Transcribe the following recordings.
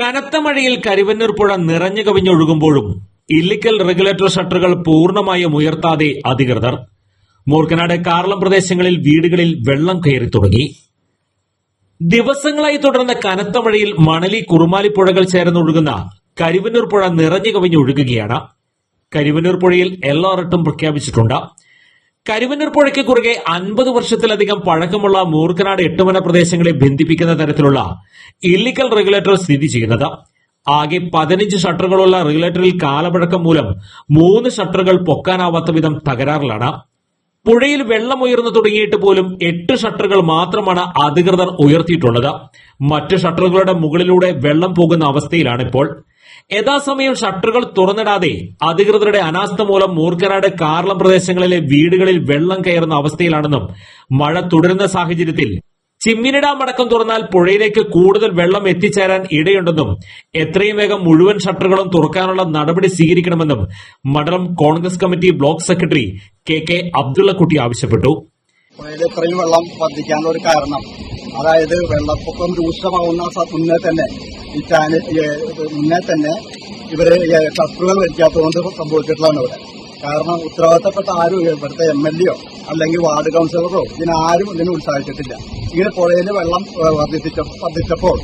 കനത്ത മഴയിൽ കരുവന്നൂർ പുഴ നിറഞ്ഞു കവിഞ്ഞൊഴുകുമ്പോഴും ഇല്ലിക്കൽ റെഗുലേറ്റർ ഷട്ടറുകൾ പൂർണമായും ഉയർത്താതെ അധികൃതർ. മൂർക്കനാട് കാർളം പ്രദേശങ്ങളിൽ വീടുകളിൽ വെള്ളം കയറി തുടങ്ങി. ദിവസങ്ങളായി തുടർന്ന കനത്ത മഴയിൽ മണലി കുറുമാലി പുഴകൾ ചേർന്നൊഴുകുന്ന കരിവന്നൂർ പുഴ നിറഞ്ഞു കവിഞ്ഞൊഴുകുകയാണ്. കരിവന്നൂർ പുഴയിൽ യെല്ലോ അലർട്ടും പ്രഖ്യാപിച്ചിട്ടുണ്ട്. കരുവന്നൂർ പുഴയ്ക്ക് കുറുകെ അൻപത് വർഷത്തിലധികം പഴക്കമുള്ള മൂർക്കനാട് എട്ടുമന പ്രദേശങ്ങളെ ബന്ധിപ്പിക്കുന്ന തരത്തിലുള്ള ഇല്ലിക്കൽ റെഗുലേറ്റർ സ്ഥിതി ചെയ്യുന്നത്. ആകെ പതിനഞ്ച് ഷട്ടറുകളുള്ള റെഗുലേറ്ററിൽ കാലപഴക്കം മൂലം മൂന്ന് ഷട്ടറുകൾ പൊക്കാനാവാത്ത വിധം തകരാറിലാണ്. പുഴയിൽ വെള്ളം ഉയർന്നു തുടങ്ങിയിട്ട് പോലും എട്ട് ഷട്ടറുകൾ മാത്രമാണ് അധികൃതർ ഉയർത്തിയിട്ടുള്ളത്. മറ്റ് ഷട്ടറുകളുടെ മുകളിലൂടെ വെള്ളം പോകുന്ന അവസ്ഥയിലാണിപ്പോൾ. യഥാസമയം ഷട്ടറുകൾ തുറന്നിടാതെ അധികൃതരുടെ അനാസ്ഥ മൂലം മൂർക്കനാട് കാർളം പ്രദേശങ്ങളിലെ വീടുകളിൽ വെള്ളം കയറുന്ന അവസ്ഥയിലാണെന്നും മഴ തുടരുന്ന സാഹചര്യത്തിൽ ചിമ്മിനി ഡാം അടക്കം തുറന്നാൽ പുഴയിലേക്ക് കൂടുതൽ വെള്ളം എത്തിച്ചേരാൻ ഇടയുണ്ടെന്നും എത്രയും വേഗം മുഴുവൻ ഷട്ടറുകളും തുറക്കാനുള്ള നടപടി സ്വീകരിക്കണമെന്നും മണ്ഡലം Congress committee block secretary K K Abdullakutty ആവശ്യപ്പെട്ടു. വെള്ളം വർദ്ധിക്കാനുള്ള ഒരു കാരണം അതായത് വെള്ളപ്പൊക്കം രൂക്ഷമാവുന്ന മുന്നേ തന്നെ ഈ ചാനൽ മുന്നേ തന്നെ ഇവർ ഈ ഷട്ടറുകൾ വരിക്കാത്തതുകൊണ്ട് സംഭവിച്ചിട്ടുള്ളതാണ് ഇവിടെ കാരണം ഉത്തരവാദിത്തപ്പെട്ട ആരും ഇവിടുത്തെ എം എൽ എയോ അല്ലെങ്കിൽ വാർഡ് കൗൺസിലറോ ഇതിനാരും ഇതിനെ ഉത്സാഹിച്ചിട്ടില്ല. ഇങ്ങനെ പുഴയിൽ വെള്ളം വർദ്ധിപ്പിച്ച വർദ്ധിച്ചപ്പോൾ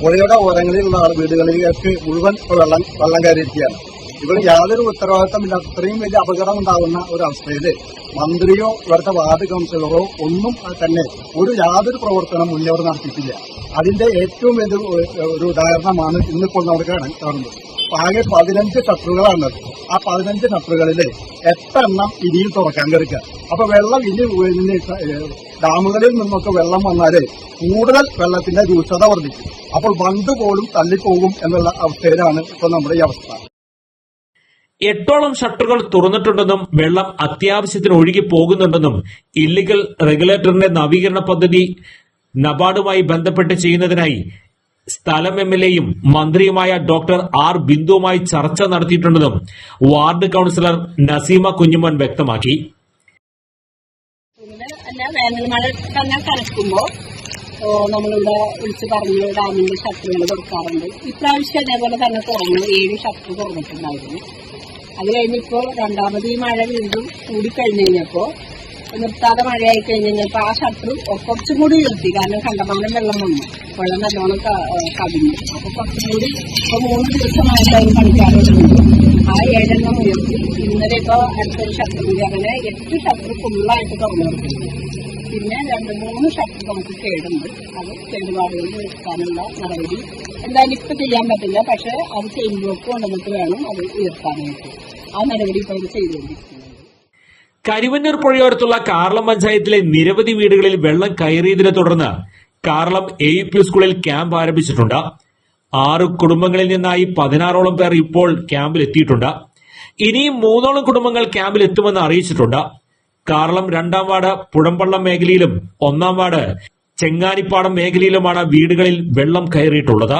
പുഴയുടെ ഓരങ്ങളിലുള്ള വീടുകളിലേക്ക് മുഴുവൻ വെള്ളം വെള്ളം കയറിയിരിക്കുകയാണ്. ഇവർ യാതൊരു ഉത്തരവാദിത്തമില്ലാത്ത അത്രയും വലിയ അപകടം ഉണ്ടാകുന്ന ഒരു അവസ്ഥയിൽ മന്ത്രിയോ ഇവിടുത്തെ വാർഡ് കൗൺസിലറോ ഒന്നും തന്നെ ഒരു യാതൊരു പ്രവർത്തനം മുന്നേ നടത്തിയിട്ടില്ല. അതിന്റെ ഏറ്റവും വലിയ ഒരു- ഉദാഹരണമാണ് ഇന്നിപ്പോൾ നമുക്ക് കാണുന്നത്. ആകെ പതിനഞ്ച് ഷട്ടറുകളാണുള്ളത് ആ പതിനഞ്ച് ഷട്ടറുകളിൽ എട്ടെണ്ണം ഇനിയും തുറക്കാൻ കിടക്കുക അപ്പൊ വെള്ളം ഇനി ഡാമുകളിൽ നിന്നൊക്കെ വെള്ളം വന്നാൽ കൂടുതൽ വെള്ളത്തിന്റെ രൂക്ഷത വർദ്ധിക്കും. അപ്പോൾ ബണ്ട് പോലും തള്ളിപ്പോകും എന്നുള്ള അവസ്ഥയിലാണ് ഇപ്പൊ നമ്മുടെ ഈ അവസ്ഥ. എട്ടോളം ഷട്ടറുകൾ തുറന്നിട്ടുണ്ടെന്നും വെള്ളം അത്യാവശ്യത്തിന് ഒഴുകി പോകുന്നുണ്ടെന്നും ഇല്ലീഗൽ റെഗുലേറ്ററിന്റെ നവീകരണ പദ്ധതി നബാർഡുമായി ബന്ധപ്പെട്ട് ചെയ്യുന്നതിനായി സ്ഥലം എം എൽ എയും മന്ത്രിയുമായ ഡോക്ടർ ആർ ബിന്ദുവുമായി ചർച്ച നടത്തിയിട്ടുണ്ടെന്നും വാർഡ് കൌൺസിലർ നസീമ കുഞ്ഞുമോൻ വ്യക്തമാക്കി. തന്നെ നമ്മളിവിടെ വിളിച്ച് പറഞ്ഞ് ഡാമിന്റെ ഷട്ടറുകൾ തുറക്കാറുണ്ട് ഇപ്രാവശ്യം അതേപോലെ തന്നെ തുറന്നു ഏഴ് ഷട്ടർ തുറന്നിട്ടുണ്ടായിരുന്നു. അത് കഴിഞ്ഞിപ്പോ രണ്ടാമത് ഈ മഴ വീണ്ടും കൂടിക്കഴിഞ്ഞു കഴിഞ്ഞപ്പോ നിർത്താതെ മഴയായി കഴിഞ്ഞ് കഴിഞ്ഞപ്പോ ആ ഷട്ടർ കുറച്ചും കൂടി ഉയർത്തി. കാരണം കണ്ടമാനം വെള്ളം വന്നു. വെള്ളം നല്ലോണം കവിഞ്ഞു. അപ്പൊ കുറച്ചും കൂടി ഇപ്പൊ മൂന്ന് ദിവസമായിട്ടാണ് പണിക്കാറുണ്ട് ആ ഏഴെണ്ണം ഉയർത്തി. ഇന്നലെ ഇപ്പൊ അടുത്തൊരു ഷട്ടർ കൂടി അങ്ങനെ എട്ട് ഷട്ടർ ഫുള്ളായിട്ട് തുറന്നു കൊടുക്കുന്നു പിന്നെ രണ്ട് മൂന്ന് ഷട്ടർ നമുക്ക് കേടുണ്ട്. അത് കേടുപാടുകൾ നിർത്താനുള്ള നടപടി. എന്തായാലും ഇപ്പൊ ചെയ്യാൻ പറ്റില്ല. പക്ഷെ അത് ചെയ്യുമ്പോൾ നമുക്ക് വേണം അത് ഉയർത്താനായിട്ട്. ആ നടപടി ഇപ്പൊ അവർ ചെയ്തുകൊണ്ടിരിക്കുന്നത് കരുവന്നൂർ പുഴയോടത്തുള്ള കാർളം പഞ്ചായത്തിലെ നിരവധി വീടുകളിൽ വെള്ളം കയറിയതിനെ തുടർന്ന് കാർളം എ യു പി സ്കൂളിൽ ക്യാമ്പ് ആരംഭിച്ചിട്ടുണ്ട്. ആറ് കുടുംബങ്ങളിൽ നിന്നായി പതിനാറോളം പേർ ഇപ്പോൾ ക്യാമ്പിൽ എത്തിയിട്ടുണ്ട് ഇനിയും മൂന്നോളം കുടുംബങ്ങൾ ക്യാമ്പിൽ എത്തുമെന്ന് അറിയിച്ചിട്ടുണ്ട്. കാർളം രണ്ടാം വാർഡ് പുഴമ്പള്ളം മേഖലയിലും ഒന്നാം വാർഡ് ചെങ്ങാനിപ്പാടം മേഖലയിലുമാണ് വീടുകളിൽ വെള്ളം കയറിയിട്ടുള്ളത്.